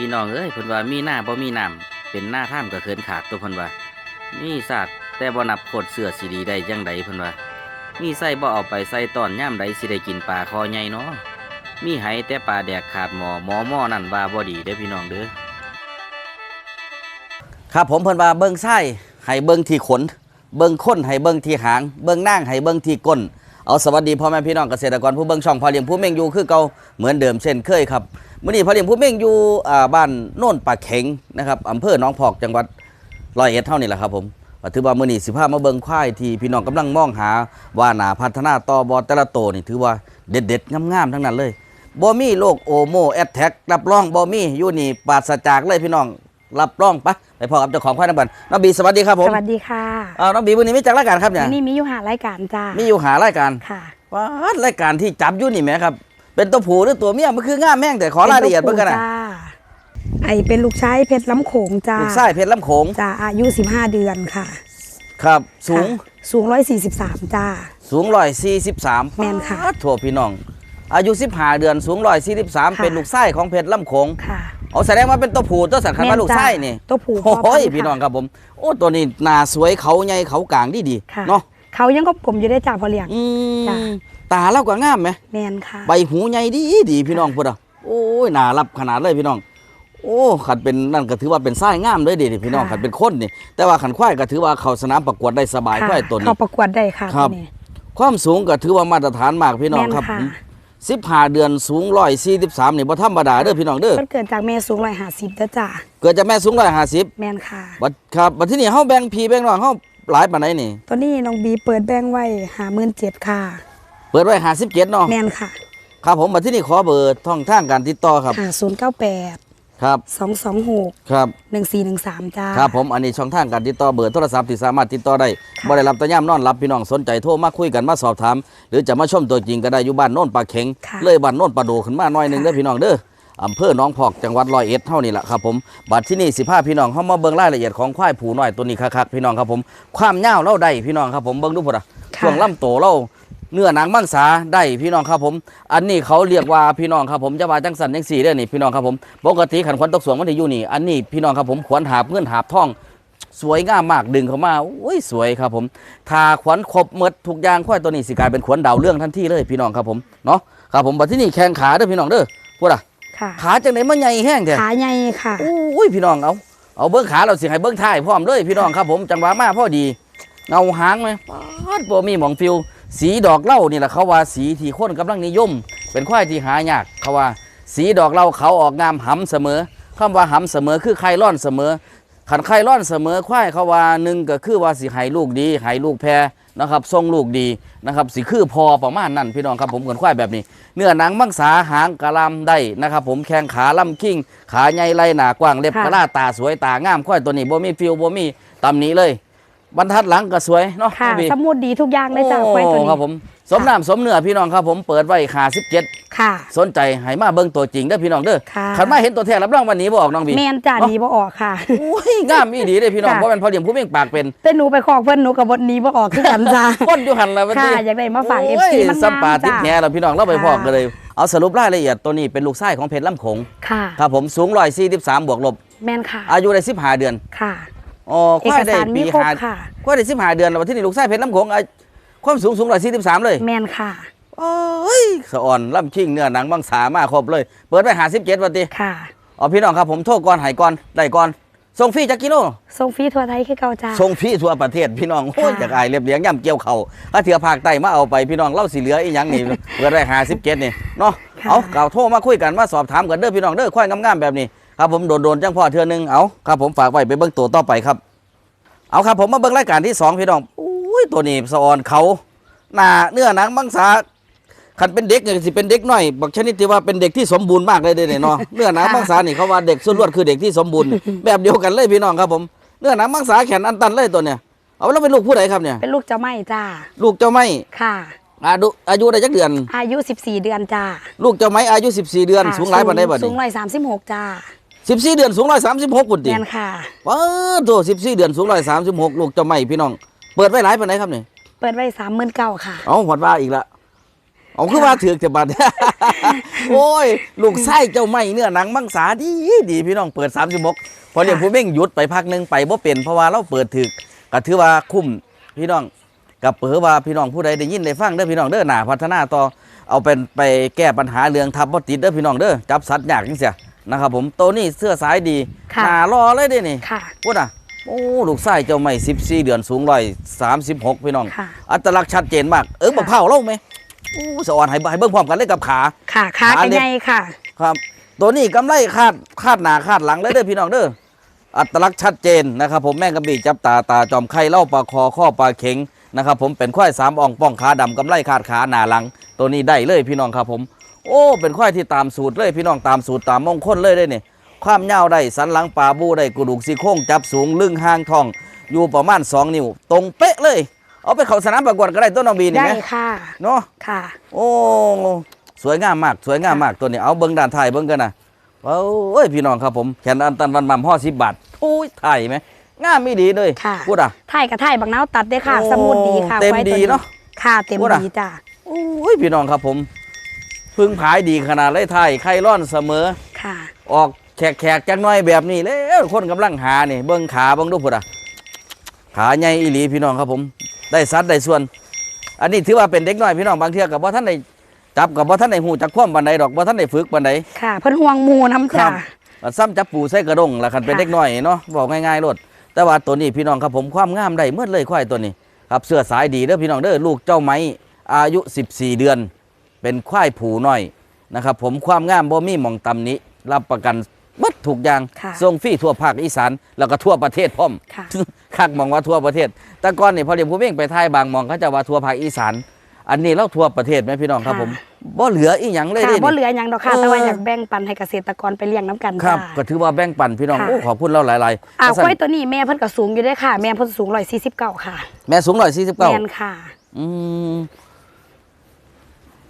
พี่น้องเอ้ยเพิ่นว่ามีหน้าบ่มีน้ำเป็นหน้าถ้ำก็เคินขาดตัวเพิ่นว่า มีศาสตร์แต่บ่นับโคตรเสือสิดีได้จังใดเพิ่นว่า มีไส้บ่เอาไปใส่ตอนย่ามใดสิได้กินปลาคอใหญ่เนาะมีไหแต่ปลาแดกขาดหมอหมอหม้อนั่นว่าบ่ดีเด้อพี่น้องเด้อครับผมเพิ่นว่าเบิ่งไส้ให้เบิ่งที่ขน เบิ่งค้นให้เบิ่งที่หาง เบิ่งนางให้เบิ่งที่ก้น เอาสวัสดีพ่อแม่พี่น้องเกษตรกรผู้เบิ่งช่องพอเลี้ยงผู้เม่งอยู่คือเก่าเหมือนเดิมเช่นเคยครับมื้อนี้พอเลี้ยงผู้เม่งอยู่บ้านโน่นปากเข็งนะครับอำเภอหนองพอกจังหวัดร้อยเอ็ดเท่านี้แหละครับผมถือว่ามื้อนี้สิพามาเบิ่งควายที่พี่น้องกำลังมองหาว่าหนาพัฒนาต่อบอแต่ละโตนี่ถือว่าเด็ดๆงามๆทั้งนั้นเลยบ่มีโรคโอโมแอดแท็กรับรองบ่มีอยู่นี่ปราศจากเลยพี่น้องรับรองปะ ไปพอกับเจ้าของควายน้ำบันน้องบีสวัสดีครับผมสวัสดีค่ะอ้าวน้องบีวันนี้มีจักรายการครับเนี่ยวันนี้มีอยู่หารายการจ้ามีอยู่หารายการค่ะว้ารายการที่จับอยู่นี่แหมครับ เป็นตัวผู้หรือตัวเมียมันคืองามแม่งแต่ขอรายละเอียดเบิ่งกันนะจ้าไอเป็นลูกชายเพชรล้ำโขงจ้าลูกไส้เพชรลำโขงจ้าอายุ15เดือนค่ะ ครับสูงค่ะสูง143จ้าสูงร้อยสี่สิบสามแม่นค่ะทั่วพี่น้อง อายุสิบห้าเดือนสูงร้อยสี่สิบสามค่ะเป็นลูกไส้ของเพชรลำโขงค่ะ เอาแสดงว่าเป็นตัวผู้ตัวสัตว์ขันมาลูกไส้นี่ตัวผู้โอ้พ่อพันยธุ์พี่น้องค่ะครับผมโอ้ตัวนี้หน้าสวยเขาใหญ่เขากลางดีดีๆค่ะเนาะเขายังก็ผมอยู่ได้จ้าพอเลี้ยงอืจ้ะมตาเล่าก็งามไหมแมนค่ะใบหูใหญ่ดีดีพี่น้องพุ่นอะโอ้ยน่ารับขนาดเลยพี่น้องโอ้ขันเป็นนั่นก็ถือว่าเป็นไส้งามเลยเดิพี่น้องค่ะขันเป็นคนนี่แต่ว่าขันควายก็ถือว่าเขาสนามประกวดได้สบายค่ะควายตัวนี้เขาประกวดได้ค่ะครับตัวนี้ความสูงก็ถือว่ามาตรฐานมากพี่น้องแม่นครับค่ะ สิบห้าเดือนสูงร้อยสี่สิบสามนี่บ่ธรรมดาเด้อพี่น้องเด้อมันเกิดจากแม่สูง150เด้อจ้าเกิดจากแม่สูงร้อยห้าสิบแมนค่ะบัดครับบัดที่นี่เฮาแบ่งพี่แบ่งน้องเฮาหลายปานใดนี่ตัวนี้น้องบีเปิดแบงค์ไว้หาหมื่นเจ็ดค่ะ เปิดไว้ห้าสิบเจ็ดเนาะแมนค่ะ ครับผมบัดที่นี่ขอเบอร์ท่องทางการติดต่อครับหาศูนย์เก้าแปด ครับสองสองหกครับ หนึ่งสี่หนึ่งสามจ้า ครับผมอันนี้ช่องทางการติดต่อเบอร์โทรศัพท์ที่สามารถติดต่อได้ค่ะบ่ได้รับแตะย่ำนอนรับพี่น้องสนใจโทรมาคุยกันมาสอบถาม หรือจะมาชมตัวจริงก็ได้อยู่บ้านโน่นปลาเข็ง ค่ะเลยบ้านโน่นปลาโดขึ้นมาหน่อยหนึงค่ะเด้อพี่น้องเด้ออำเภอหนองพอกจังหวัดร้อยเอ็ดเท่านี้แหละครับผมบัดที่นี่สิพาพี่น้องเข้ามาเบิ่งรายละเอียดของควายผูน้อยตัวนี้คักๆพี่น้องครับผม ความยาวเล่าได้พี่น้องครับผมเบิ่งดูพุ่นอะค่ะ ช่วงลำโตเล่า เนื้อหนังมังสาได้พี่น้องครับผม อันนี้เขาเรียกว่าพี่น้องครับผมจะว่าจังสันจังสี่เด้อนี่พี่น้องครับผมปกติขันขวัญตกสวงมันจะอยู่นี่ อันนี้พี่น้องครับผมขวัญหาบเงินหาบทอง สวยงามมากดึงเข้ามาโอ้ยสวยครับผมทาขวัญครบหมดทุกอย่างควายตัวนี้สิกลายเป็นขวัญดาวเรื่องทันทีเลยพี่น้องครับผมเนาะครับผมบัดที่นี่แข้งขาเด้อพี่น้องเด้อพูดอะค่ะขาจังไหนมันใหญ่แห้งแท้ขาใหญ่ค่ะโอ้ยพี่น้องเอาเอาเบิ้งขาเราสิให้เบิ้งท้ายพร้อมเลยพี่น้องครับผมจังหวะมาพอดีเงาหางไหมป๊าดบ่มีหมองฟิว สีดอกเหล้านี่แหละเขาว่าสีที่คนกำลังนิยม เป็นควายที่หายากเขาว่า สีดอกเหล้าเขาออกงามหำเสมอคำว่าหำเสมอคือไข่ร่อนเสมอขันไข่ร่อนเสมอควายเขาว่าหนึ่งก็คือว่าสิให้ลูกดีให้ลูกแพรนะครับทรงลูกดีนะครับสิคือพอประมาณนั้นพี่น้องครับผมเหมือนควายแบบนี้ เนื้อหนังมังสาหางกระลำได้นะครับ ผมแข้งขาลำคิงขาใหญ่ไหล่หนากว้างเล็บกระลาตาสวยตางามควายตัวนี้บ่มีฟิวบ่มีตำนี้เลย บรรทัดหลังก็สวยเนาะค่ะ พี่สมุดดีทุกอย่างเลยจ้าควายตัวโอ้นี้ครับผมสมน้ำสมเนื้อพี่น้องครับผมเปิดไว้ขาสิบเจ็ดค่ะ สนใจให้มาเบิ่งตัวจริงเด้อพี่น้องเด้อค่ะขันมาเห็นตัวแท้รับรองวันนี้บ่ออกน้องบีแมนจ้าเนาะหนีบ่ออกค่ะโอ้ยงามอีดีเลยพี่น้องค่ะเพราะเป็นพอเลี้ยงผู้เม่งปากเป็นแต่หนูไปขอกเพื่อนหนูกับบทนี้บ่ออกคือกันจ้าคนอยู่หันแล้ววันค่ะนี้อยากได้มาฝากโอ้ย FC มันงามสัมปาติดจ้ะแหน่เราพี่น้องเราไปค่ะพอกกันเลยเอาสรุปรายละเอียดตัวนี้เป็นลูกไส้ของเพชรลำโขงค่ะครับผมสูงร้อยสี่สิบสามบวกลบแมนค่ะ อายุได้สิบห้าเดือนค่ะ อ๋อควายได้เอกสารมีปีครบหาค่ะ ควายได้สิบห้าเดือนแล้ววันที่นี่ลูกไส้เพชรลำโขงอายุความสูงสูงร้อยสี่สิบสามเลยแมนค่ะโอ้ยสะอ่อนล่ำชิงเนื้อหนังบางสามาครบเลย เปิดไปหาสิบเจ็ดวันทีค่ะอ๋อพี่น้องครับผมโทษก่อนใหายก่อนได้ก่อนส่งฟรีจักกิโล ทรงฟรีทั่วไทยคือเก่าจ้าส่งฟรีทั่วประเทศพี่น้องโอ้ยค่ะ อยากอายเรียบเลี้ยงย่ำเกี่ยวเขาถ้าเถื่อภาคใต้มาเอาไปพี่น้องเล่าสีเหลืออีหยังนี่เปิดได้หาสิบเจ็ดนี่เนาะค่ะเอาเก่าโทรมาคุยกันมาสอบถามกันเด้อพี่น้องเด้อควายงามๆแบบนี้ ครับผมโดนๆจังพ่อเทื่อนึงเอาครับผมฝากไว้ไปเบิ่งตัวต่อไปครับ เอาครับผมมาเบิ่งรายการที่สองพี่น้องอุ้ยตัวนี้สะออนเขาหน้าเนื้อหนังมังสาคันเป็นเด็กเนี่ยสิเป็นเด็กน้อยบอกชนิดที่ว่าเป็นเด็กที่สมบูรณ์มากเลยเด้เนี่ยเนาะเนื้อหนังมังสานี่เขาว่าเด็กส่วนรวดคือเด็กที่สมบูรณ์แบบเดียวกันเลยพี่น้องครับผมเนื้อหนังมังสาแขนอันตันเลยตัวเนี่ยเอาแล้วเป็นลูกผู้ใดครับเนี่ยเป็นลูกเจ้าไม่จ้าลูกเจ้าไม้ค่ะอายุอายุได้จักเดือน อายุ 14 เดือนจ้าลูกเจ้าไม้อายุ 14 เดือนค่ะสูงหลายปานใดบัดสู นี้งร้อยสามสิบหกจ้า14เดือนสูง136ปุ่นติแมนค่ะ ว้าวโต14เดือนสูง136ลูกเจ้าไม้พี่น้อง เปิดไว้หลายปานใดครับนี่เปิดไว้สามหมื่นเก้าค่ะ เอาหอดว่าอีกละเอาคือว่าถือกจะบัด โอ้ย ลูกไส้เจ้าไม่เนื้อหนังมังสาดีดีพี่น้องเปิด36พอเรียกผู้เม่งหยุดไปพักหนึงไปบ่เป็นเพราะว่าเราเปิดถึกก็ถือว่าคุ้มพี่น้องกับเปิดว่าพี่น้องผู้ใดได้ยินได้ฟังเด้อพี่น้องเด้อหน้าพัฒนาต่อเอาเป็นไปแก้ปัญหาเรื่องทับบ่ติดเด้อพี่น้องเด้อจับสัตว์ยากจังเสีย นะครับผมตัวนี้เสื้อสายดีค่ะหน้ารอเลยเด้นี่ค่ะ พูดอะโอ้ลูกไส้เจ้าไม่14 เดือนสูง136พี่น้อง ค่ะ อัตลักษณ์ชัดเจนมากเออบ่ค่ะเผาเล่าไหมอู้สวรรค์ให้ให้เบิ่งพร้อมกันเลยกับขา ค่ะขาขากันเล็กไงค่ะ ครับ ตัวนี้กำไรคาดคาดหนาคาดหลังเลยเด้อพี่น้องเด้ออัตลักษณ์ชัดเจนนะครับผมแม่งกระบี่จับตาตาจอมไข่เล่าปลาคอข้อปลาเข็งนะครับผมเป็นควายสามอ่องป้องขาดำกำไรคาดขาหนาหลัง ตัวนี้ได้เลยพี่น้องครับผม โอ้ เป็นควายที่ตามสูตรเลยพี่น้องตามสูตรตามมงคลเลยได้นี่ความยาวได้สันหลังปลาบูได้กระดูกซี่โครงจับสูงลึงห่างทอง อยู่ประมาณสองนิ้ว ตรงเป๊ะเลย เอาไปเข้าสนามประกวดก็ได้ต้นน้องบีนี่ได้ไหมค่ะเนาะค่ะ โอ้สวยงามมาก สวยงามมากตัวนี้เอาเบิ้งด้านไทายเบิ้งกันนะโอ้ยพี่น้องครับผมแขนอันตันวันมัมห่อสิบบาทโอ้ยไทยไหมงามไม่ดีเลยค่ะพูดอะถ่ายกับถ่ายบักนาวตัดได้ค่ะโอ้สมุดดีค่ะเต็มไว้ตัวดีเนอะค่ะเต็มพูดอะดีจ้ะโอ้ยพี่น้องครับผม พึ่งผายดีขนาดเลยไทยไข่ร่อนเสมอ ค่ะ ออกแขกแขกๆจังน้อยแบบนี้แล้วคนกำลังหานี่เบิ้งขาเบิ้งดูพูดอะขาใหญ่อีหลีพี่น้องครับผม ได้สัดได้ส่วน อันนี้ถือว่าเป็นเด็กน้อยพี่น้องบางเทื่อกับว่าท่านได้จับกับว่าท่านได้หูจักคว่ำบันไดดอกว่าท่านได้ฝึกบันไดค่ะเพิ่นห่วงหมูน้ำครัจ้ะบมันซ้ำจับปูใส่กระดงละคันเป็นค่ะเด็กน้อยเนาะบอกง่ายๆรดแต่ว่าตัวนี้พี่น้องครับผมความงามได้เมื่อเลยควายตัวนี้ ครับเสื้อสายดีเด้อพี่น้องเด้อลูกเจ้าไม้อายุ 14 เดือน เป็นควายผูน้อยนะครับ ผมความงามบ่มีหมองตำหนี้ รับประกันเบัดถูกอย่างค่ะส่งฟรีทั่วภาคอีสานแล้วก็ทั่วประเทศพร้อมค่ะ คักมองว่าทั่วประเทศ แต่ก่อนนี่พอเรียนผู้เม่งไปท้ายบางหมองเขาจะว่าทั่วภาคอีสาน อันนี้เราทั่วประเทศไหมพี่น้องครับค่ะผมบ่เหลืออีหยังเลยค่ะเด้บ่นี่เหลือหยังดอกค่ะ เออ แต่ว่าอยากแบ่งปันให้เกษตรกรไปเลี้ยงน้ำกันครับจ้ะก็ถือว่าแบ่งปันพี่น้องค่ะ โอ้ขอบคุณเราหลายๆอ่าว่าซั่นควายตัวนี้แม่เพิ่นก็สูงอยู่ด้วยค่ะ แม่เพิ่นสูง149ค่ะ แม่สูงร้อยสี่สิบเก้าแม่นค่ะ อืม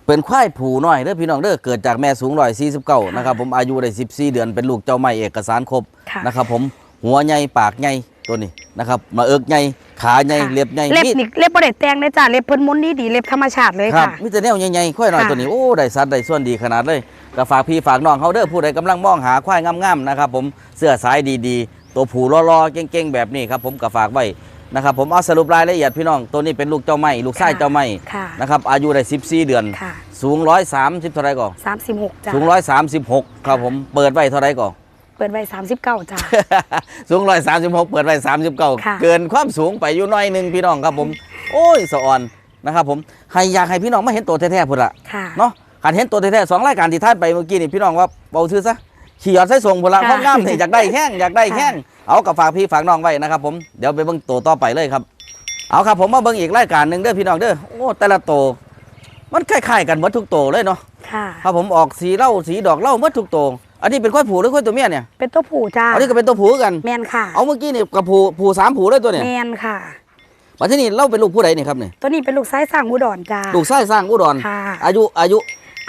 เป็นควายผูน้อยเด้อพี่น้องเด้อเกิดจากแม่สูงร้อยสี่สิบเก้านะครับผมอายุได้สิบสี่เดือนเป็นลูกเจ้าไม่เอกสารครบค่ะนะครับผมหัวใหญ่ปากใหญ่ตัวนี้นะครับมาเอิกใหญ่ขาใหญ่ค่ะเล็บใหญ่เล็บมีนี่เล็บบ่ได้แต่งเลยจ้ะเล็บเพิ่นมุนดีดีๆเล็บธรรมชาติเลยครับค่ะมีแต่แนวใหญ่ๆควายน้อยค่ะตัวนี้โอ้ได้สัดได้ส่วนดีขนาดเลยก็ฝากพี่ฝากน้องเขาเด้อผู้ใดกำลังมองหาควายงามๆนะครับผมเสื้อสายดีๆ ตัวผูรอๆเก่งๆแบบนี้ครับผมก็ฝากไว้ นะครับผมเอาสรุปรายละเอียดพี่น้องตัวนี้เป็นลูกเจ้าไม้ลูกชายเจ้าไม้ค่ะนะครับอายุได้14 เดือน ค่ะสูงร้อยสามสิบเท่าไรก่อน36จ้ะสูงร้อยสามสิบหกครับผมเปิดไว้เท่าไรก่อน เปิดไว้39จ้ะสูงร้อยสามสิบหกเปิดไว้สามสิบเก้าค่ะเกินความสูงไปอยู่หน้อยหนึ่งพี่น้องครับผม โอ้ยสะอ่อนนะครับผมให้อยากให้พี่น้องมาเห็นตัวแท้ๆพุ่นละค่ะ เนาะการเห็นตัวแท้ๆสองรายการที่ท่านไปเมื่อกี้นี่พี่น้องว่าเบาซื้อซะ ขี่ยอดใส่ส่งพุ่นละค่ะ ความงามนี่อยากได้แห้งอยากได้ค่ะแห้งเอากับฝากพี่ฝากน้องไว้นะครับผมเดี๋ยวไปเบิ่งตัวต่อไปเลยครับ เอาครับผมมาเบิ่งอีกรายการหนึ่งเด้อพี่น้องเด้อโอ้แต่ละตัวมันคล้ายๆกันหมดทุกตัวเลยเนาะค่ะ ครับผมออกสีเหล้าสีดอกเหล้าเมื่อทุกตัวอันนี้เป็นควายผูหรือควายตัวเมียเนี่ยเป็นตัวผู้จ้าอันนี้ก็เป็นตัวผูคือกัน แมนค่ะเอาเมื่อกี้นี่กับผูผูสามผูเลยตัวเนี่ยแมนค่ะปัจจุบันนี้เราเป็นลูกผู้ใดนี่ครับเนี่ยตัวนี้เป็นลูกไส้สร้างอุดรจ้า ลูกไส้สร้างอุดรค่ะ อายุอายุ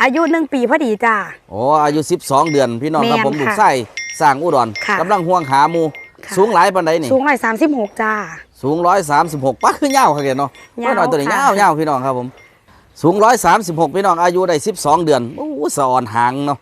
อายุหนึ่งปีพอดีจ้า โอ้อายุ 12 เดือนพี่น้องครับแม่นผมลูกค่ะไส้สร้างอุดรค่ะ กำลังห่วงหาหมูค่ะสูงหลายปันใดนี่สูงร้อยสามสิบหกจ้า สูงร้อยสามสิบหกป้าขึ้นยาวครับเนาะยาวน้อยตัวนี้ค่ะยาวยาวพี่น้องครับผม สูงร้อยสามสิบหกพี่น้องอายุได้สิบสองเดือนโอ้สะอ่อนหางเนาะ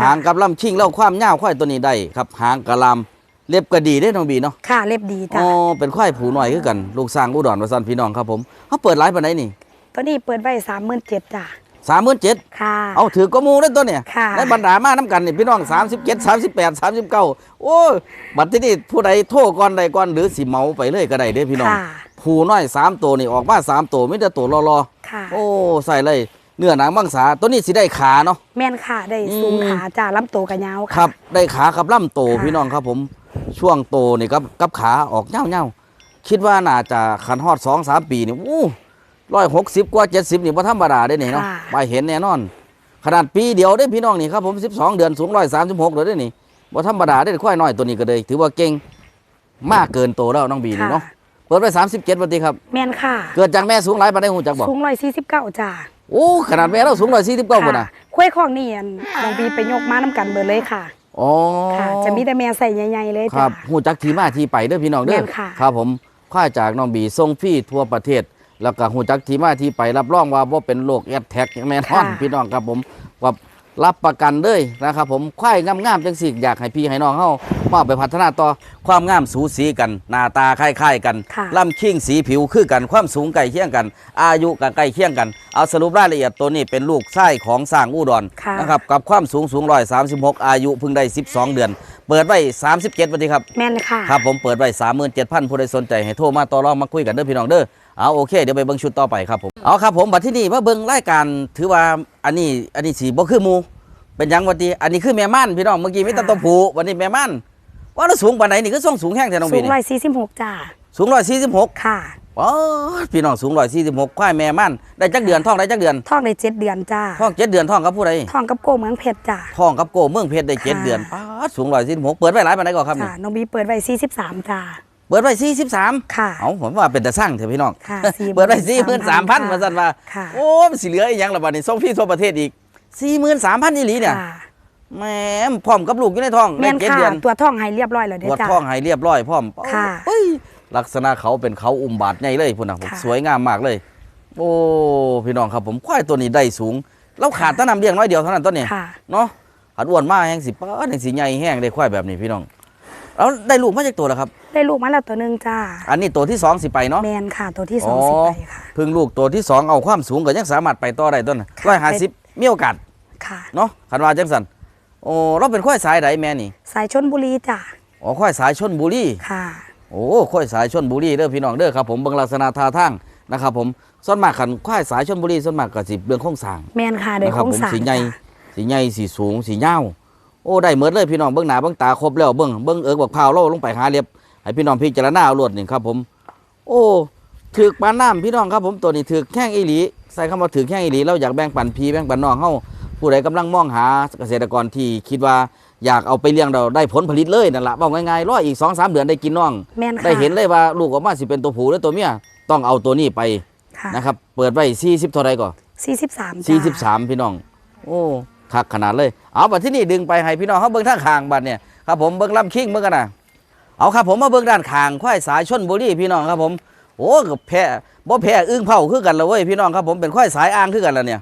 หางกับลำชิงเล่าความยาวควายตัวนี้ได้ครับหางกะลำเล็บกระดีได้น้องบีเนาะค่ะเล็บดีจ้าอ๋อเป็นควายผูหน่อยคือกัน ลูกสร้างอุดรประสันพี่น้องครับผมเขาเปิดไลฟ์ปันไหนนี่ ตัวนี้เปิดไว้สามหมื่นเจ็ดจ้า สามหมื่นเจ็ดค่ะ เอาถือก็มูได้ตัวเนี่ยค่ะในบรรดามาน้ำกันนี่พี่น้องสามสิบเจ็ดสามสิบแปดสามสิบเก้าโอ้ยบัดที่นี่ผู้ใดโทษก่อนใดก่อนหรือสิเมาไปเลยก็ได้เด้อพี่น้อง ค่ะ ผูน้อยสามตัวนี่ออกมาสามตัวไม่ได้ตัวรอรอค่ะ ๆโอ้ใส่เลยเนื้อหนังมังสาตัวนี้สิได้ขาเนาะ แมนค่ะ ได้สูงอืม ขาจ้าลำโตวกับยาวค่ะครับ ได้ขากับล่ำโตค่ะ พี่น้องครับผม ช่วงโตนี่กับกับขาออกเง่าเง่าๆคิดว่าน่าจะขันฮอดสองสามปีนี่อู้ ร้อยหกสิบกว่าเจ็ดสิบนี่พอธรรมดาได้นี่เนาะค่ะ ไปเห็นแน่นอน ขนาดปีเดียวได้พี่น้องนี่ครับผมสิบสองเดือนสูงร้อยสามสิบหกเลยได้นี่พอธรรมดาได้ควายน้อยตัวนี้ก็เลย ถือว่าเก่งมากเกินโตแล้วน้องบีนี่เนาะเปิดไปสามสิบเจ็ดวันทีครับ แมนค่ะเกิดจากแม่สูงหลายปานได้หูจักบอกสูงร้อยสี่สิบเก้าจ้าโอ้ขนาดแม่เราสูงร้อยสี่สิบเก้าคนนะคุ้ยของนี่อันน้องบีไปยกมาน้ำกันเบิดเลยค่ะ อ๋อ ค่ะ จะมีแต่แม่ใส่ใหญ่ๆเลยคจ้า รับหูจักทีมาทีไปเด้อพี่น้องเด้อแม่นค่ะ ครับผมค่าจากน้องบีส่งฟรีทั่วประเทศ แล้วก็หูจักที่มาที่ไปรับรองว่าบ่เป็นโรคแอดแท็กแน่นอนค่ะพี่น้องครับผมว่ารับประกันเลยนะครับผมควายงามๆจังสิอยากให้พี่ให้น้องเฮามาเอาไปพัฒนาต่อความงามสูสีกัน หน้าตาคล้ายๆกันค่ะลำคิงสีผิวคือกันความสูงใกล้เคียงกัน อายุก็ใกล้เคียงกัน เอาสรุปรายละเอียดตัวนี้เป็นลูกไส้ของสร้างอุดรค่ะนะครับกับความสูงสูงร้อยสามสิบหกอายุเพิ่งได้12เดือน เปิดไว้37วันทีครับแม่นค่ะครับผมเปิดไว้37,000ผู้ใดสนใจให้โทรมาต่อรองมาคุยกันเด้อพี่น้องเด้อ เอาโอเค เดี๋ยวไปเบิ่งชุดต่อไปครับผมเอาครับผมบัดที่นี่มาเบิ่งรายการถือว่าอันนี้อันนี้สีบ่คือหมูเป็นหยังวันทีอันนี้คือแม่ม่านพี่น้องเมื่อกี้มีแตะตัวผูวันนี้แม่ม่านว่าเราสูงปานไหนนี่คือส่งสูงแห้งแท้น้องสูพี่งนี่ร้อยสี่สิบหกจ้าสูง146ค่ะอ๋อพี่น้องสูง146ควายแม่ม่านได้จักเดือนท้องได้จักเดือนท้องได้เจ็ดเดือนจ้าท้องเจ็ดเดือนท้องกับผู้ใดท้องกับโกเมืองเพชรจ้าท้องกับโกเมืองเพชรได้เจ็ดค่ะเดือนป๊าดสูง146เปิดไว้หลายปานใดก่อนครับนี่ค่ะน้องบีเปิดไว้สี่สิบสามจ้า เปิดไว้43ค่ะ เอาผมว่าเป็นแต่สร้างเถอะพี่น้อง ค่ะเปิดไว้สี่หมื่นสามพัน43,000มาสั่นว่าค่ะโอ้มันสิเหลืออีกอย่างละบัดนี้ส่งพี่ทั่วประเทศอีกสี่หมื่นสามพันอีหลีเนี่ยค่ะแหม่พร้อมกับลูกอยู่ในท้องแม่นได้เจ็ดค่ะเดือนตัวท้องให้เรียบร้อยแล้วตเด้รอวจจ้าท้องให้เรียบร้อยพร้อมค่ะเฮ้ยลักษณะเขาเป็นเขาอุ้มบาดใหญ่เลยพุ่นนะผมค่ะสวยงามมากเลย โอ้พี่น้องครับผมควายตัวนี้ได้สูงเราขาดแตะนำเลี้ยงน้อยเดียวเท่านั้นต้นนี้ค่ะเนาะหัดอ้วนมากแห้งสิป้าดแห้งสิใหญ่แห้งได้ควายแบบนี้พี่น้อง แล้วได้ลูกมาจากตัวแล้วครับ ได้ลูกมาแล้วตัวหนึ่งจ้า อันนี้ตัวที่สองสิไปเนาะแมนค่ะ ตัวที่สองสิบไปค่ะเพึ่งลูกตัวที่สองเอาความสูงก็ยังสามารถไปต่อได้ต้นร้อยห้าสิบมีโอกาสค่ะเนาะคันว่าจังสันโอ้เราเป็นควายสายใดแม่นี่ สายชนบุรีจ้าอ๋อควายสายชนบุรีค่ะ โอ้ควายสายชนบุรีเด้อพี่น้องเด้อครับผมเบิ่งลักษณะท่าทางนะครับผมส่วนมากคันควายสายชนบุรีส่วนมากก็สิเรื่องโครงสร้างแมนค่ะได้นะคโครับงผมสร้างสีใหญ่จ้ะสีใหญ่สีสูงสียาว โอ้ได้หมดเลยพี่น้องเบิ่งหน้าเบิ่งตาครบแล้วเบิ่งเบิ่งเอิกบักพร้าวเราลงไปหาเรียบให้พี่น้องพิจารณาเอารวดนี่ครับผม โอ้ถือกปานน้ำพี่น้องครับผมตัวนี้ถือกแข้งอีหลีใส่คำว่าถือกแข้งอีหลีเราอยากแบ่งปันพี่แบ่งปันน้องเฮาผู้ใดกำลังมองหาเกษตรกรที่คิดว่าอยากเอาไปเลี้ยงเราได้ผลผลิตเลยนั่นละบอกง่ายๆรออีกสองสามเดือนได้กินน้องแมนค่ะได้เห็นเลยว่าลูกออกมาสิเป็นตัวผู้หรือตัวเมียต้องเอาตัวนี้ไปค่ะนะครับ เปิดไว้40เท่าไรก่อนสี่สิบสามจ้า43 พี่น้อง โอ้ คักขนาดเลย เอาบัดที่นี่ดึงไปให้พี่น้องเขาเบิ่งทางขางบัดเนี่ยครับผมเบิ่งลำคิงเบิ่งกันนะเอาครับผมมาเบิ่งด้านขางควายสายชนบุรีพี่น้องครับผมโอ้กับแพ้บ่แพ้อึ้งเผาคือกันละเว้ยพี่น้องครับผมเป็นควายสายอ่างคือกันละเนี่ย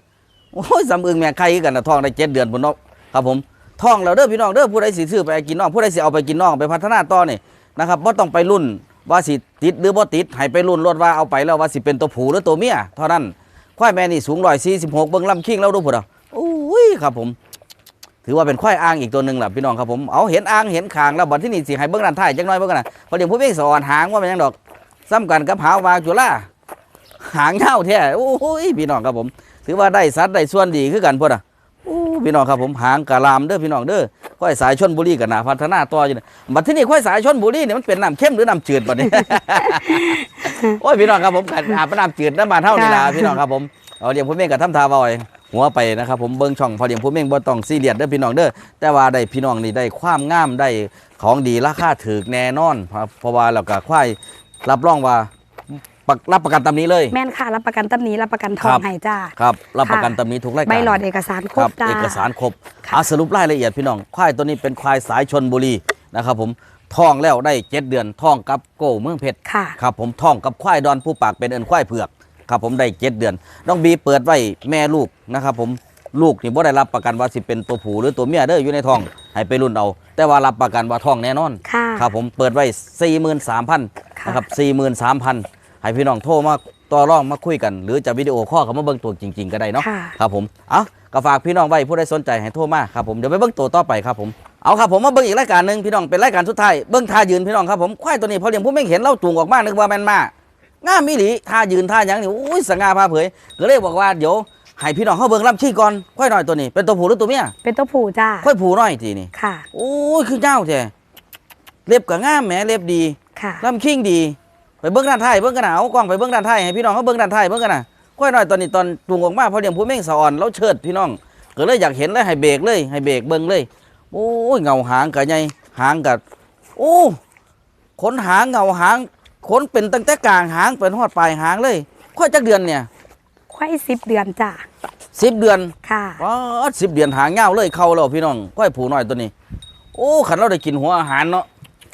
โอ้ยสำอึ้งแม่ไข่คือกันนะท้องได้เจ็ดเดือนพุ่นนาะครับผมท้องแล้วเด้อพี่น้องเด้อผู้ใดสิซื้อไปกินน้องผู้ใดสิเอาไปกินน้องไปพัฒนาต่อนี่นะครับบ่ต้องไปรุ่นว่าสิติดหรือบ่ติดให้ไปรุ่นรวดว่าเอาไปแล้วว่าสิเป็นตัวผู้หรือตัวเมียเท่านั้นควายแม่นี่สูงร้อยสี่สิบหกเบิ้งลำคิงแล้วดูพุ่นอะโอ้ยครับผม ถือว่าเป็นควายอ่างอีกตัวหนึ่งแหละพี่น้องครับผมเอาเห็นอ่างเห็นคางแล้วบัดที่นี่สิให้เบิ้งด้านท้ายจักหน่อยเบิ้งกันนะพอเดี๋ยวผู้เพ่งสอนหางว่าเป็นหยังดอกซ้ำกันกับหาววางจุฬาหางเท้าแท้โอ้ยพี่น้องครับผม ถือว่าได้สัดได้ส่วนดีคือกันพุ่นอะโอ้พี่น้องครับผมหางกะลามเด้อพี่น้องเด้อควายสายชนบุรีกันนะพัฒนาต่ออยู่นะบัดที่นี่ควายสายชนบุรีเนี่ยมันเป็นน้ำเข้มหรือน้ำจืดบัดนี้ โอ้ยพี่น้องครับผมกันอาบน้ำจืดน้ำบานเท่านี่ล่ะค่ะพี่น้องครับผมเอาเลี้ยงผู้เม่งกับทำทาบอย หัวไปนะครับผมเบิ้งช่องพอเลี้ยงผู้เม่งบ่ต้องซีเรียสเด้อพี่น้องเด้อแต่ว่าได้พี่น้องนี่ได้ความงามได้ของดีราคาถูกแน่นอนครับเพราะว่าเราก็ควายรับรองว่าปักรับประกันตำนี้เลยแม่นค่ะรับประกันตำหนี้รับประกันทอครังบให้จ้าครับรับประกันค่ะตำนี้ทุกรายการใบหลอดเอกสารครครับบจ้าเอกสารครบค่ะเอาสรุปรายละเอียดพี่น้องควายตัวนี้เป็นควายสายชนบุรีนะครับผมท้องแล้วได้เจ็ดเดือนท้องกับโกเมืองเพชรค่ะครับผมท้องกับควายดอนผู้ปากเป็นเอินควายเผือก ครับผมได้เจ็ดเดือน น้องบีเปิดไว้แม่ลูกนะครับผมลูกนี่บ่ได้รับประกันว่าสิเป็นตัวผู้หรือตัวเมียเด้ออยู่ในท้องให้ไปรุ่นเอา แต่ว่ารับประกันว่าท้องแน่นอนค่ะครับผมเปิดไว้43,000ค่ะนะครับ43,000ให้พี่น้องโทรมาต่อรองมาคุยกัน หรือจะวิดีโอคอลเข้ามาเบิ่งตัวจริง ๆ ก็ได้เนาะค่ะครับผมเอาก็ฝากพี่น้องไว้ผู้ใดสนใจให้โทรมาครับผมเดี๋ยวไปเบิ่งตัวต่อไปครับผมเอาครับผมมาเบิ่งอีกรายการหนึ่งพี่น้องเป็นรายการสุดท้ายเบิ่งท่ายืนพี่น้องครับผมควายตัวนี้พอเลี้ยงผู้ไม่เห็นเล่าจูงออกมานึกว่าแม่นมา งามมิหลีท่ายืนท่าหยังนี่อุ้ยสง่าพาเผยก็เลยบอกว่าเดี๋ยวให้พี่น้องเขาเบิ่งลำชี้ก่อนควายน้อยตัวนี้ เป็นตัวผู้หรือตัวเมียเป็นตัวผู้จ้าควายผู้น้อยทีนี่ค่ะโอ้ยคือเจ้าแท้เล็บก็งามแหมเล็บดีค่ะลำคิงดีไปเบิ้งด้านท้ายเบิ้งกันนะเอากล้องไปเบิ้งด้านท้ายให้พี่น้องเขาเบิ้งด้านท้ายเบิ้งกันนะค่อยหน่อยตอนนี้ตอนจูงออกมาพอเลี้ยงผู้เม่งสะอ่อนแล้วเชิดพี่น้องก็เลยอยากเห็นเลยให้เบรกเลยให้เบรกเบิ้งเลย โอ้ยเงาหางกับใหญ่หางกับโอ้ขนหางเงาหาง ขนเป็นตั้งแต่กลางหางเป็นหอดปลายหางเลยค่อยจักเดือนเนี่ยควายสิบเดือนจ้าสิบเดือนค่ะว้าสิบเดือนหางเงาเลยเข้าแล้วพี่น้องค่อยผูน้อยตัวนี้ โอ้ขันเราได้กินหัวอาหารเนาะ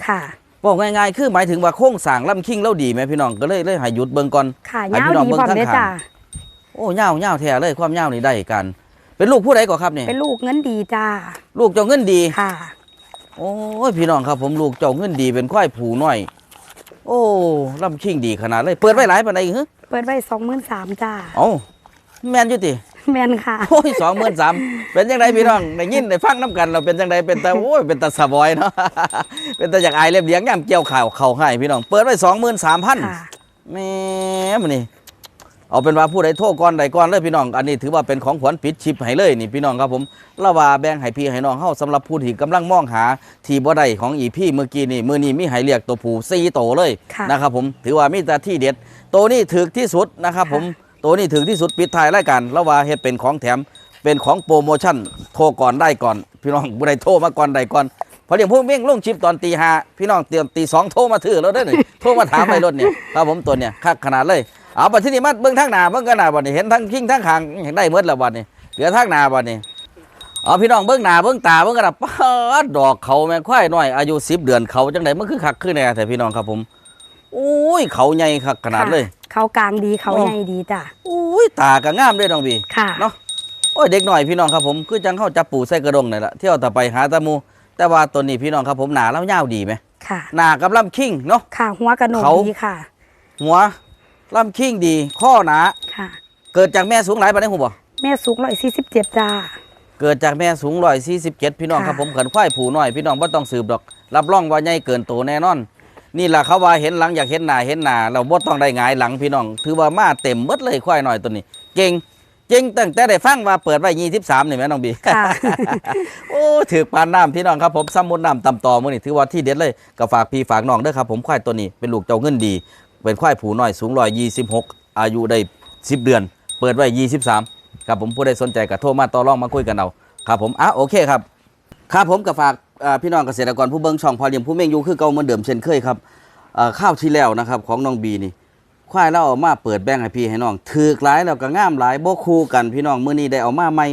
ค่ะบอกง่ายๆคือหมายถึงว่าโค้งสร้างลำคิงแล้วดีไหมพี่น้องก็เลยเลยให้หยุดเบิ่งก่อนค่ะให้ยาวพี่น้องดีเบิ่งพร้อมข้างเด้อๆจ้าโอ้ยาวยาวแท้เลยความยาวนี่ได้กัน เป็นลูกผู้ใดก่อนครับนี่เป็นลูกเงินดีจ้าลูกเจ้าเงินดีค่ะ โอ้ยพี่น้องครับผมลูกเจ้าเงินดีเป็นควายผูน้อย โอ้ลำคิงดีขนาดเลย เปิดไว้หลายปานใดฮึเปิดไว้สองหมื่นสามจ้าเอ้าแม่นอยู่ติแมนค่ะ โอ้ยสองหมื่นสามเป็นจังไดพี่น้องได้ยินได้ฟังน้ำกัน เราเป็นจังไดเป็นตาโอ้ยเป็นตาสะบอยเนาะเป็นตาอยากอายเล็บเลี้ยงย่ำเกี่ยวข่าวเข่าให้พี่น้อง เปิดไว้สองหมื่นสามพันค่ะแหม่มันนี่ เอาเป็นว่าผู้ใดโทษก่อนใดก่อนเลยพี่น้อง อันนี้ถือว่าเป็นของขวัญปิดชิปให้เลยนี่พี่น้องครับผมละว่าแบ่งให้พี่ให้น้องเฮาสำหรับผู้ที่กำลังมองหาที่บ่ได้ของอีพี่เมื่อกี้นี่มือนี้มีให้เรียกตัวผู้สี่โตวเลยค่ะนะครับผมถือว่ามีแต่ที่เด็ดตัวนี้ถึกที่สุดนะครับผมตัวนี้ถึกที่สุดปิดท้ายรายการละว่าเฮ็ดเป็นของแถมเป็นของโปรโมชั่นโทรก่อนได้ก่อน พี่น้องผู้ใดโทรมาก่อนได้ก่อนเพราะเดี๋ยวพวกเม่งลงชิปตอนตีห้าพี่น้องเตรียมตีสองโทรมาถือแล้วได้อนี่โทรมาถามในรถเนี่ยครับผมตัวเนี่ยคักขนาดเลย เอาบัดที่นี่มาเบิ่งทางหน้าเบิ่งกันหน้าบัดนี้เห็นทั้งคิงทั้งขางได้หมดแล้วบัดนี้เหลือทางหน้าบัดนี้เอาพี่น้องเบิ่งหน้าเบิ่งตาเบิ่งกันนะป๊าดดอกเขาแม่ควายน้อยอายุ10เดือนเขาจังไดมันคือคักคือแน่แต่พี่น้องครับผมโอ้ยเขาใหญ่คักขนาดเลยค่ะเขากลางดีเขาโอ้ใหญ่ดีจ้าโอ้ยตาก็งามเลยน้องบีค่ะเนาะโอ้ยเด็กหน่อยพี่น้องครับผมคือจังเข้าจับปูใส่กระดงนี่แหละเที่ยวแต่ไปหาตะมู แต่ว่าตัวนี้พี่น้องครับผมหนาแล้วยาวดีไหมค่ะหนากับลำคิงเนาะค่ะ หัวกระโหนกเขาดีค่ะ หัว ลำคิงดี ข้อหนา ค่ะ เกิดจากแม่สูงหลายปานใดหูบ่แม่สูงร้อยสี่สิบเจ็ดจ้า เกิดจากแม่สูงร้อยสี่สิบเจ็ดพี่น้องค่ะ ครับผมขันควายผูน้อยพี่น้องบ่ต้องสืบดอก รับรองว่าใหญ่เกินโตแน่นอน นี่แหละเขาว่าเห็นหลังอยากเห็นหน้าเห็นหน้าเราบ่ต้องได้หงายหลังพี่น้อง ถือว่ามาเต็มหมดเลยควายน้อยตัวนี้ เก่งเก่งตั้งแต่ได้ฟังว่าเปิดไว้ยี่สิบสามนี่แม่น้องบี ค่ะ โอ้ถือปานน้ำพี่น้องครับผมซ้ำมุดน้ำตำต่อมือนี่ถือว่าที่เด็ดเลยก็ฝากพี่ฝากน้องเด้อครับผมควายตัวนี้เป็นลูกเจ้าเงินดี เป็นควายผูน้อยสูงร้อยยี่สิบหกอายุได้สิบเดือน เปิดไว้ยี่สิบสามครับผมผู้ใดสนใจก็โทรมาต่อรองมาคุยกันเอาครับผมอะโอเคครับครับผมก็ฝากพี่น้องเกษตรกรผู้เบิ่งช่องพอเลี้ยงผู้เม่งอยู่คือเก่าเหมือนเดิมเช่นเคยครับข้าวที่แล้วนะครับของน้องบีนี่ควายเราเอามาเปิดแบ่งให้พี่ให้น้องถือกหลายแล้วก็ง่ามหลายโบคู่กันพี่น้องมื้อนี้ได้เอามาใหม่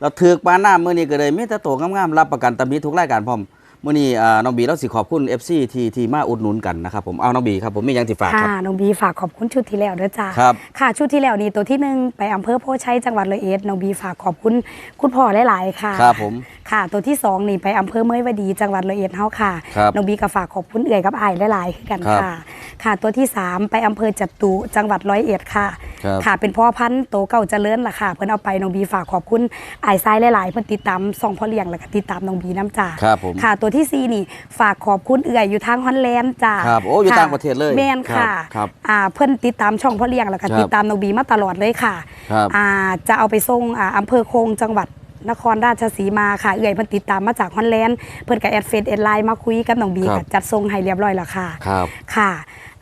เราถือกปาหน้ามื้อนี้ก็เลยมีแต่โตวงามๆรับประกันตำหนี้ทุกรายการพร้อม มื้อนี้อ่าน้องบีเราสิขอบคุณ FC ที่ที่มาอุดหนุนกันนะครับผมเอาน้องบีครับผมมีหยังสิฝากคค่ะรับน้องบีฝากขอบคุณชุดที่แล้วด้วยจ้าครับค่ะชุดที่แล้วนี่ตัวที่หนึ่งไปอำเภอโพชัยจังหวัดร้อยเอ็ดน้องบีฝากขอบคุณคุณพ่อหลายๆค่ะครับผมค่ะ ตัวที่สองนี่ไปอำเภอเมยวดีจังหวัดร้อยเอ็ดเฮาค่ะครับน้องบีก็ฝากขอบคุณเอื่อยกับอายหลายๆคือกันครับค่ะ ค่ะ ตัวที่สามไปอำเภอจตุจังหวัดร้อยเอ็ดค่ะ ครับค่ะเป็นพ่อพันธุ์โตเก่าเจริญล่ะค่ะ เพิ่นเอาไปน้องบีฝากขอบคุณอายซ้ายหลายๆเพิ่นติดตามส่องพ่อเลี้ยงแล้วก็ติดตามน้องบีน้ำจ่าครับผมค่ะ ตัวที่สี่นี่ฝากขอบคุณเอื่อยอยู่ทางฮอลแลนด์จ้าครับโอ้อยู่ค่ต่างประเทศเลยแม่นค่ะครับครับอ่าเพิ่นติดตามช่องพ่อเลี้ยงแล้วก็ครับติดตามน้องบีมาตลอดเลยค่ะครับ อ่าจะเอาไปส่งอ่าอำเภอคงจังหวัด นครราชสีมาค่ะ เอื่อยเพิ่นติดตามมาจากฮอลแลนด์เพิ่นกับแอดเฟซแอดไลน์มาคุยกับน้องบีครับก็จัดส่งให้เรียบร้อยแล้วค่ะ ครับ ค่ะ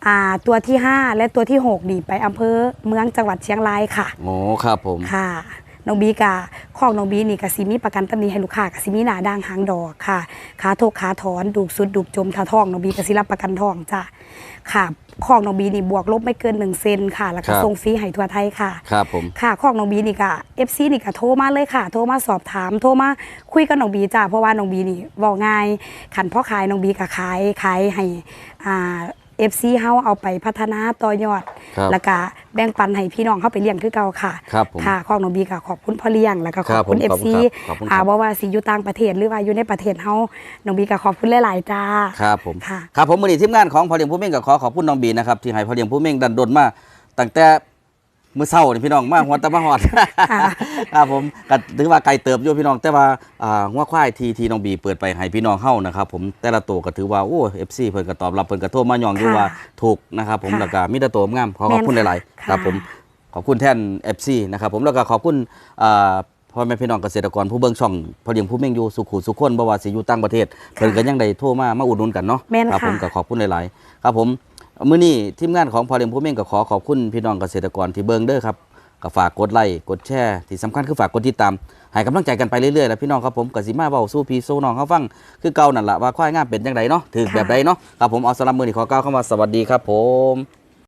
อ่าตัวที่ 5 และตัวที่6นี่ไปอำเภอเมืองจังหวัดเชียงรายค่ะ โอ้ ครับผม ค่ะ น้องบีกะของน้องบีนี่กะซิมีประกันตำหนี้ให้ลูกค้ากะซิมีหนาด่างหางดอกค่ะ ขาโทกขาถอน ดูกสุดดูกจมทาทองน้องบีกะซิรับประกันทองจ้ะ ค่ะของน้องบีนี่บวกลบไม่เกิน 1 เซนค่ะ แล้วก็ครับ ส่งฟรีให้ทั่วไทยค่ะ ครับผม ค่ะของน้องบีนี่กะ FC นี่กะโทรมาเลยค่ะ โทรมาสอบถาม โทรมาคุยกับน้องบีจ้าเพราะว่าน้องบีนี่เว้าง่ายขันพ่อขายน้องบีกะขายขายให้อ่า FC เฮาเอาไปพัฒนาต่อยอด ครับแล้วก็แบ่งปันให้พี่น้องเฮาไปเลี้ยงคือเก่าค่ะ ครับผมค่ะของน้องบีก็ขอบคุณพ่อเลี้ยงแล้วก็ขอบคุณ ครับผม FC ขอบคุณครับขอบคุณครับ อ่าบ่ว่าสิอยู่ต่างประเทศหรือว่าอยู่ในประเทศเฮาน้องบีก็ขอบคุณหลายๆจ้า ครับผมค่ะ ครับผมมือนี้ทีมงานของพอเลี้ยงผู้เม่งก็ขอขอบคุณน้องบีนะครับที่ให้พอเลี้ยงผู้เม่งดันดนมาตั้งแต่ มื้อเช้านี่พี่น้องมาหัวตะมาหอดค่ะครับผมก็ถือว่าไกลเติบอยู่พี่น้อง แต่ว่าอ่าหัวควายที่ที่น้องบีเปิดไปให้พี่น้องเฮานะครับผมแต่ละตัวก็ถือว่าโอ้ FC เพิ่นก็ตอบรับเพิ่นก็โทรมาย่องอยู่ค่ะว่าถูกนะครับผมค่ะแล้วก็มีแต่ตัวงามขอขอบคุณหแม่นลายค่ะๆครับผมขอบคุณแท่น FC นะครับผมแล้วก็ขอบคุณอ่าพ่อแม่พี่น้องเกษตรกรผู้เบิ่งช่องพอเลี้ยงผู้เม่งอยู่สุขุสุขคนบ่ว่าสิอยู่ต่างประเทศเพิ่นก็ยังได้โทรมามาอุดหนุนกันเนาะแม่นครับค่ะผมก็ขอบคุณหลายๆครับผม มื้อนี้ทีมงานของพอเลียงผู้เม่งก็ขอขอบคุณพี่น้องเกษตรกรที่เบิ่งเด้อครับก็ฝากกดไลค์กดแชร์ที่สำคัญคือฝากกดติดตามให้กำลังใจกันไปเรื่อยๆแล้วพี่น้องครับผมกสิมาเบาสู้พี่สู้น้องเขาฟังคือเก่านั่นแหละว่าควายงามเป็นยังไดเนาะถือแบบใดเนาะครับผมเอาสลับมือนี่ขอกล่าวคำว่าสวัสดีครับผม